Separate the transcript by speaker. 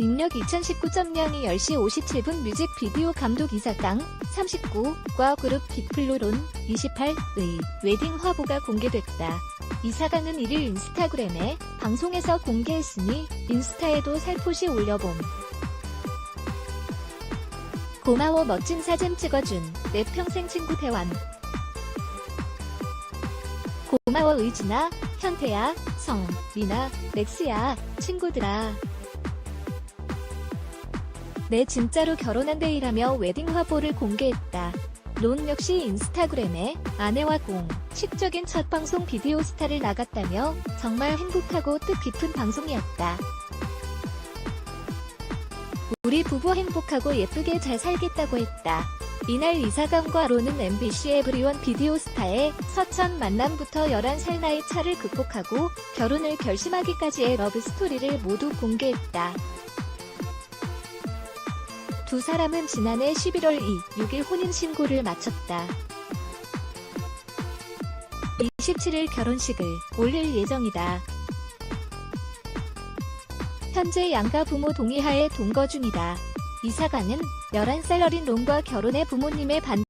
Speaker 1: 입력 2019.02 10시 57분 뮤직비디오 감독 이사강 39과 그룹 빅플로론 28의 웨딩 화보가 공개됐다. 이사강은 1일 인스타그램에 방송에서 공개했으니 인스타에도 살포시 올려봄. 고마워 멋진 사진 찍어준 내 평생 친구 대환. 고마워 의진아, 현태야, 성, 리나, 렉스야, 친구들아. 내 진짜로 결혼한대 일하며 웨딩 화보를 공개했다. 론 역시 인스타그램에 아내와 공, 식적인 첫 방송 비디오 스타를 나갔다며 정말 행복하고 뜻깊은 방송이었다. 우리 부부 행복하고 예쁘게 잘 살겠다고 했다. 이날 이사감과 론은 MBC 에브리원 비디오 스타의 서천 만남부터 11살 나이 차를 극복하고 결혼을 결심하기까지의 러브 스토리를 모두 공개했다. 두 사람은 지난해 11월 2, 6일 혼인신고를 마쳤다. 27일 결혼식을 올릴 예정이다. 현재 양가 부모 동의하에 동거 중이다. 이사가는 11살 어린 론과 결혼해 부모님의 반